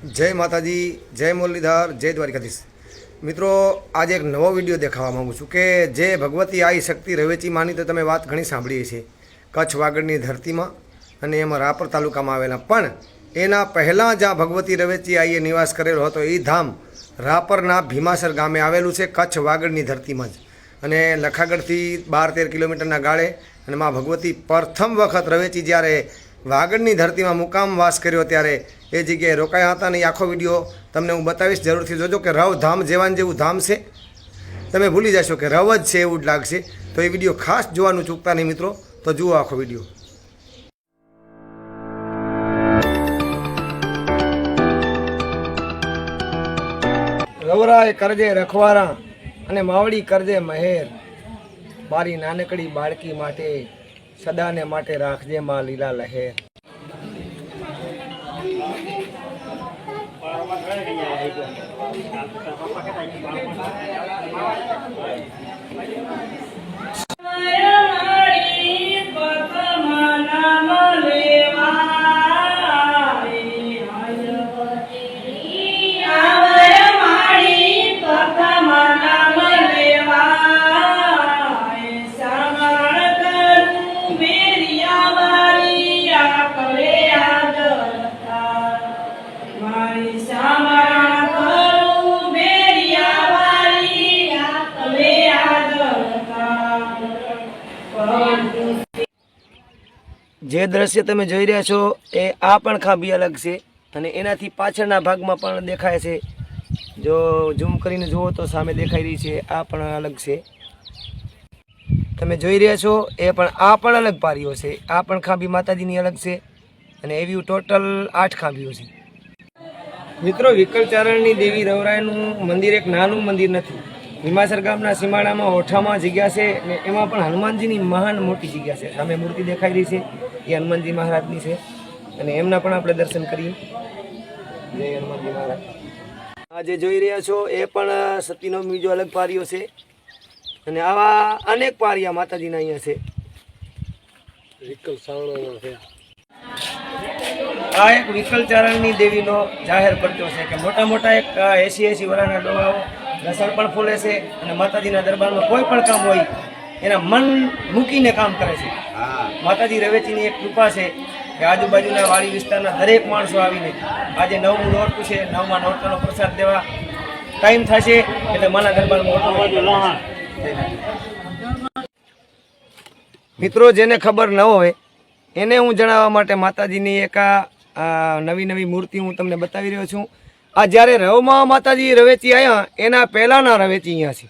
જય માતાજી, જય મુરલીધર, જય દ્વારિકાધીશ. મિત્રો, આજે એક નવો વીડિયો દેખાવા માગું છું કે જે ભગવતી આઈ શક્તિ રવેચી માની તો તમે વાત ઘણી સાંભળી છે કચ્છ વાગડની ધરતીમાં અને એમાં રાપર તાલુકામાં આવેલા. પણ એના પહેલાં જ્યાં ભગવતી રવેચી આઈએ નિવાસ કરેલો હતો એ ધામ રાપરના ભીમાસર ગામે આવેલું છે, કચ્છ વાગડની ધરતીમાં જ. અને લખાગઢથી બાર તેર કિલોમીટરના ગાળે અને માં ભગવતી પ્રથમ વખત રવેચી જ્યારે વાગડની ધરતીમાં મુકામ વાસ કર્યો ત્યારે એ જગ્યાએ રોકાયા હતા અને એ આખો વીડિયો તમને હું બતાવીશ. જરૂરથી જોજો કે રવ ધામ જેવાન જેવું ધામ છે. તમે ભૂલી જશો કે રવ જ છે એવું જ લાગશે. તો એ વીડિયો ખાસ જોવાનું ચૂકતા નહીં મિત્રો. તો જુઓ આખો વીડિયો. રવરાય કરજે રખવારા અને માવડી કરજે મહેર. મારી નાનકડી બાળકી માટે સદાને માટે રાખજે માં લીલા લહેર મારી જે દ્રશ્ય તમે જોઈ રહ્યા છો, એ આ પણ ખાંભી અલગ છે અને એનાથી પાછળના ભાગમાં પણ દેખાય છે. જો ઝૂમ કરીને જુઓ તો સામે દેખાઈ રહી છે, આ પણ અલગ છે. તમે જોઈ રહ્યા છો, એ પણ, આ પણ અલગ પારીઓ છે. આ પણ ખાંભી માતાજીની અલગ છે અને એવી ટોટલ આઠ ખાંભીઓ છે. મિત્રો, વિકલચારણની દેવી રવરાયનું મંદિર એક નાનું મંદિર નથી. ભીમાસર ગામના સીમાડામાં ઓઠામાં જગ્યા છે ને એમાં પણ હનુમાનજીની મહાન મોટી જગ્યા છે. સામે મૂર્તિ દેખાઈ રહી છે. એ હનુમાનજી મહારાજની છે. અને એમના પણ આપણે દર્શન કરીએ. જય હનુમાનજી મહારાજ. આ જે જોઈ રહ્યા છો એ પણ સતીનો બીજો અલગ પારીઓ છે. અને આવા અનેક પારિયા માતાજીના અહીંયા છે. આ એક વિકલ ચારણની દેવીનો જાહેર પડતો છે કે મોટા મોટા એક એસી એસી વરાના ડોહાઓ લસણ પણ ફૂલે છે અને માતાજીના દરબારમાં કોઈ પણ કામ હોય એના મન મૂકીને કામ કરે છે. માતાજી રવેચીની એક કૃપા છે કે આજુબાજુના વાડી વિસ્તારના દરેક માણસો આવીને આજે નવમું નોરતું છે નવમાં નોરતાનો પ્રસાદ દેવા ટાઈમ થશે એટલે માના દરબારમાં મિત્રો જેને ખબર ન હોય એને હું જણાવવા માટે માતાજીની એક નવી નવી મૂર્તિ હું તમને બતાવી રહ્યો છું. આ જ્યારે રવમા માતાજી રવેચી આવ્યા એના પહેલાંના રવેચી અહીંયા છે.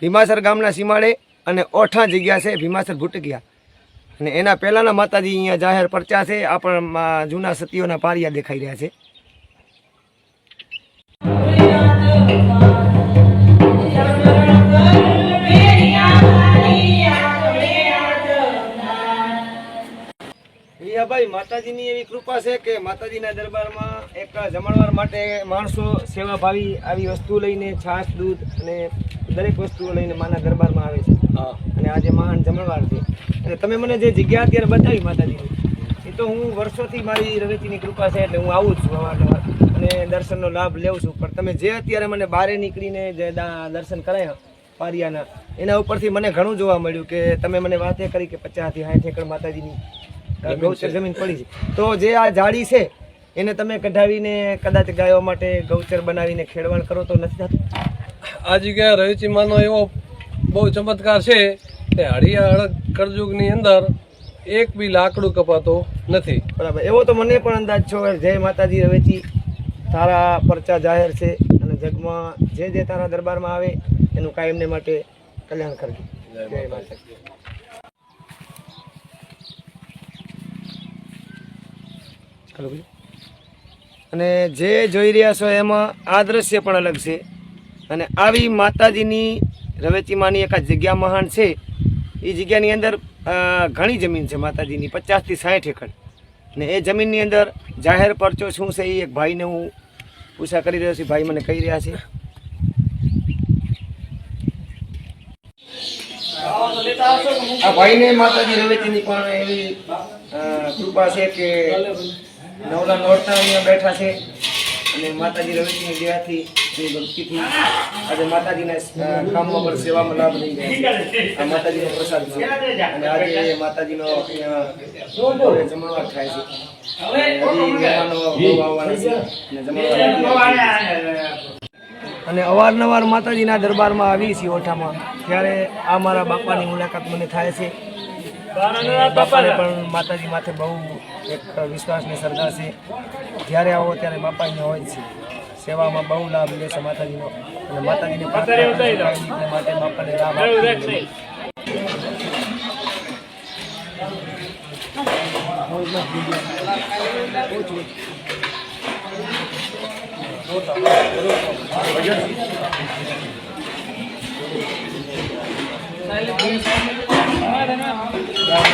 ભીમાસર ગામના સીમાડે અને ઓઠા જગ્યા છે, ભીમાસર ભૂટકિયા અને એના પહેલાંના માતાજી અહીંયા જાહેર પરચા છે, આપણા જૂના સતીઓના પારિયા દેખાઈ રહ્યા છે. ભાઈ માતાજીની એવી કૃપા છે કે માતાજીના દરબારમાં એક જમણવાર માટે માણસો સેવાભાવી આવી વસ્તુ લઈને છાશ દૂધ અને દરેક વસ્તુઓ લઈને માના દરબારમાં આવે છે. અને આજે મહાન જમણવાર છે. અને તમે મને જે જગ્યા અત્યારે બતાવી માતાજીની એ તો હું વર્ષોથી મારી રવેચીની કૃપા છે એટલે હું આવું છું અવારનવાર. અને દર્શનનો લાભ લેવું છું. પણ તમે જે અત્યારે મને બહારે નીકળીને જે દર્શન કરાયા પારિયાના એના ઉપરથી મને ઘણું જોવા મળ્યું કે તમે મને વાતે કરી કે પચાસથી સાઠ એકર માતાજીની ગૌચર જમીન પડી છે. તો જે આ જાળી છે એને તમે કઢાવીને કદાચ ગાયો માટે ગૌચર બનાવીને ખેડવાણ કરો તો નથી થતું? આ જગ્યાએ રહીચીમાનો એવો બહુ ચમત્કાર છે કે હળિયા હળદ કરજુગની અંદર એક બી લાકડું કપાતો નથી. બરાબર. એવો તો મને પણ અંદાજ છો. જય માતાજી રવેચી. તારા પરચા જાહેર છે અને જગમાં જે જે તારા દરબારમાં આવે એનું કાયમને માટે કલ્યાણ કરજો. જય માતાજી. અને જે જોઈ રહ્યા છો એમાં આ દ્રશ્ય પણ અલગ છે. અને આવી માતાજીની રવેચીમાંની એક આ જગ્યા મહાન છે. એ જગ્યાની અંદર ઘણી જમીન છે માતાજીની, પચાસથી સાઠ એકર. ને એ જમીનની અંદર જાહેર પરચો શું છે એ એક ભાઈને હું પૂછા કરી રહ્યો છું. ભાઈ મને કહી રહ્યા છે. આ ભાઈને માતાજી રવેચીની પણ એવી કૃપા છે કે નવલા નોરતા અહીંયા બેઠા છે. અને માતાજી રવેચીની દયાથી એની ભક્તિથી આજે માતાજીના કામમાં પણ સેવામાં લાભ લઈ ગયા છે. આ માતાજીનો પ્રસાદ છે. અને આજે માતાજીનો અહીંયા જમણવાર થાય છે. અને અવારનવાર માતાજીના દરબારમાં આવી છીએ ઓઠામાં ત્યારે આ મારા બાપાની મુલાકાત મને થાય છે. બાપાને પણ માતાજી માથે બહુ એક વિશ્વાસની શ્રદ્ધા છે. જ્યારે આવો ત્યારે બાપા હોય છે. સેવામાં બહુ લાભ લે છે માતાજીનો. અને માતાજીને માટે બાપાને લાભ આપે રીતે માટે બાપાને લાભ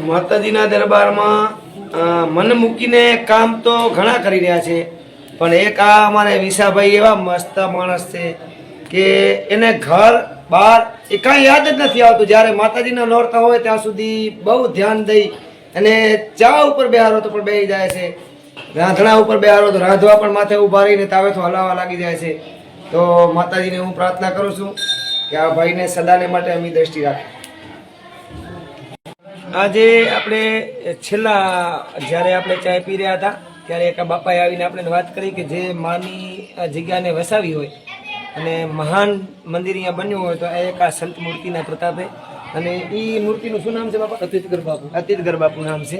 માતાજીના દરબારમાં મન મૂકીને કામ તો ઘણા કરી રહ્યા છે, પણ એક આ અમારે વિશાભાઈ એવા મસ્ત માણસ છે કે એને ઘર બહાર એ કાંઈ યાદ જ નથી આવતું. જ્યારે માતાજીના નોરતા હોય ત્યાં સુધી બહુ ધ્યાન દઈ અને ચા ઉપર બેહારો તો પણ બેસી જાય છે. રાંધણા ઉપર બેહારો તો રાંધવા પણ માથે ઊભા રહીને તાવેથો હલાવા લાગી જાય છે. તો માતાજીને હું પ્રાર્થના કરું છું કે આ ભાઈને સદાને માટે અમી દ્રષ્ટિ રાખે. આજે આપણે છેલ્લા, જ્યારે આપણે ચાય પી રહ્યા હતા, ત્યારે એક બાપાએ આવીને આપણે વાત કરી કે જે માની જગ્યાને વસાવી હોય અને મહાન મંદિર અહીંયા બન્યું હોય તો આ એક આ સંત મૂર્તિના પ્રતાપે. અને એ મૂર્તિનું શું નામ છે બાપા? અતિથગર બાપુ. અતિતગર બાપુ નામ છે.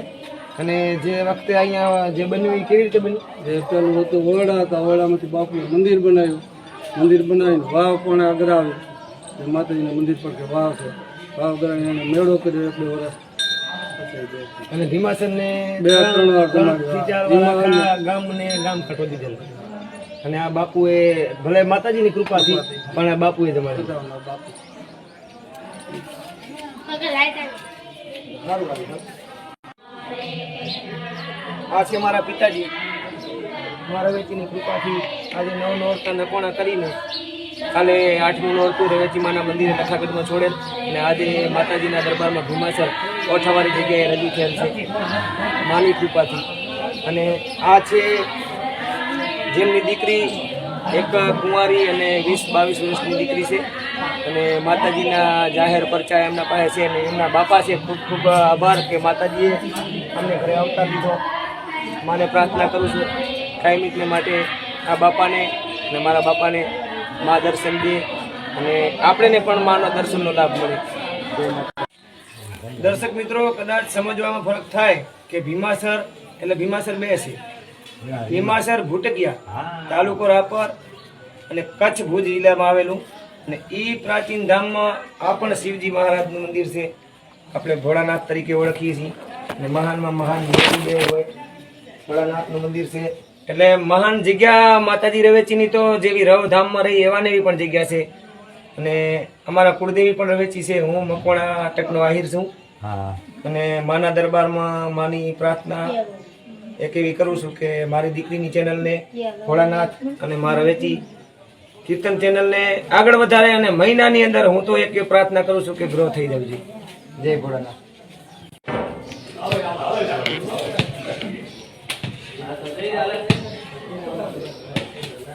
અને જે વખતે અહીંયા જે બન્યું એ કેવી રીતે બન્યું? જે પેલું હતું ઓરડા હતા. વડામાંથી બાપુએ મંદિર બનાવ્યું. મંદિર બનાવીને વાવ પણ આગળ આવ્યો માતાજીના મંદિર પર કે વાવ છે. વાવ કરાવીને એને મેળો કર્યો એટલે વર્ષ અને ભીમાસન ને બે ત્રણ વાર ગામ ને ગામ ખટો દીધેલું. અને આ બાપુએ, ભલે માતાજીની કૃપાથી, પણ આ બાપુએ તમારી આ છે મારા પિતાજી. મારા વેચીની કૃપાથી આજે નવ નોરતા નકોણા કરીને કાલે આઠમું નોરતું રેવેચી માના મંદિરે તથાગતમાં છોડેલ અને આજે માતાજીના દરબારમાં ભૂમાસર ઓઠાવાળી જગ્યાએ રજૂ થયેલ છે. માની કૃપાથી. અને આ છે જેમની દીકરી એક કુંવારી અને વીસ બાવીસ વર્ષની દીકરી છે. અને માતાજીના જાહેર પરચા એમના પાસે છે અને એમના બાપા છે. ખૂબ ખૂબ આભાર કે માતાજીએ અમને ઘરે આવતા દીધો. માને પ્રાર્થના કરું છું કાયમિકને માટે આ બાપાને અને મારા બાપાને મા દર્શન દે અને આપણને પણ માનો દર્શનનો લાભ મળે. દર્શક મિત્રો, કદાચ સમજવામાં ફરક થાય કે ભીમાસર એટલે ભીમાસર બે છે. ભીમાસર ભૂટકિયા તાલુકો રાપર અને કચ્છ ભુજ જિલ્લામાં આવેલું. અને એ પ્રાચીન ધામમાં આ પણ શિવજી મહારાજનું મંદિર છે. આપણે ભોળાનાથ તરીકે ઓળખીએ છીએ. અને મહાનમાં મહાન દેવ હોય ભોળાનાથનું મંદિર છે. એટલે મહાન જગ્યા માતાજી રવેચીની તો જેવી રવધામમાં રહી એવા એવી પણ જગ્યા છે. અને અમારા કુળદેવી પણ રવેચી છે. હું મકવાણા અટકનો આહિર છું. અને માના દરબારમાં માની પ્રાર્થના એક એવી કરું છું કે મારી દીકરીની ચેનલને ભોળાનાથ અને મારા રવેચી કીર્તન ચેનલને આગળ વધારે અને મહિનાની અંદર હું તો એક પ્રાર્થના કરું છું કે ગ્રો થઈ જવું જોઈએ જય ભોળાનાથ.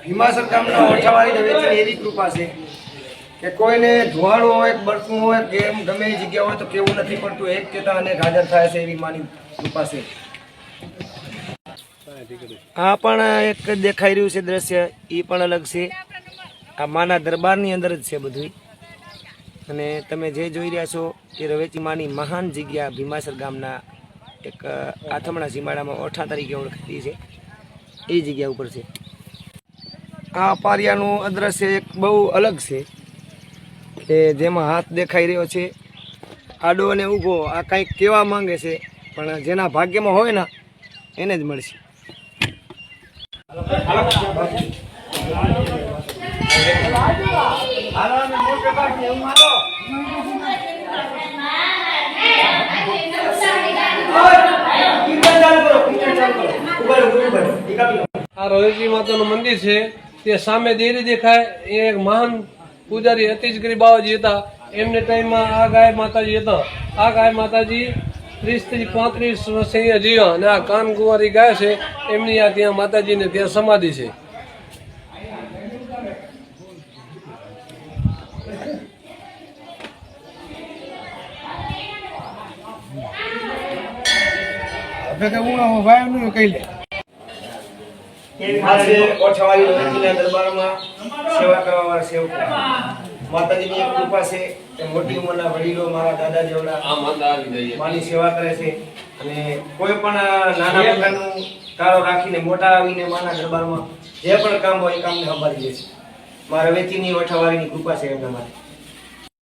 ભીમાસર ગામના ઓછાવાળી રવેચીની એવી કૃપા છે કે કોઈને ધુવાડું હોય બળતું હોય, કે એમ ગમે જગ્યા હોય તો કેવું નથી પડતું, એક કેતા અનેક હાજર થાય છે એવી માની કૃપા છે. આ પણ એક દેખાઈ રહ્યું છે દ્રશ્ય એ પણ અલગ છે. આ માના દરબારની અંદર જ છે બધું અને તમે જે જોઈ રહ્યા છો, એ રવેચી માની મહાન જગ્યા ભીમાસર ગામના એક આથમણા સીમાડામાં ઓઠા તરીકે ઓળખાતી છે. એ જગ્યા ઉપર છે. આ પારિયાનું અદ્રશ્ય એક બહુ અલગ છે, કે જેમાં હાથ દેખાઈ રહ્યો છે. આડો અને ઊભો આ કંઈક કહેવા માંગે છે, પણ જેના ભાગ્યમાં હોય ને, એને જ મળશે. આ માતા માતાનું મંદિર છે. તે સામે દેરી દેખાય. એ એક મહાન પૂજારી અતિશગીરી બાવાજી હતા. એમને ટાઈમમાં આ ગાય માતાજી હતા. આ ગાય માતાજી ત્રીસથી પાંત્રીસ વર્ષ અહીંયા જીવ્યા અને આ કાનકુંવારી ગાય છે એમની આ ત્યાં માતાજીને ત્યાં સમાધિ છે. આજે ઓછાવાળી રોહિણીના દરબારમાં સેવા કરવાવાળા સેવકો માતાજીની એક કૃપા છે કે મોટી ઉંમરના વડીલો મારા દાદા જેવડા માની સેવા કરે છે. અને કોઈ પણ નાના પ્રકારનું કાળો રાખીને મોટા આવીને માના દરબારમાં જે પણ કામ હોય એ કામને સંભાળી લે છે. મારા વેચીની ઓઠાવાળીની કૃપા છે એમના માટે.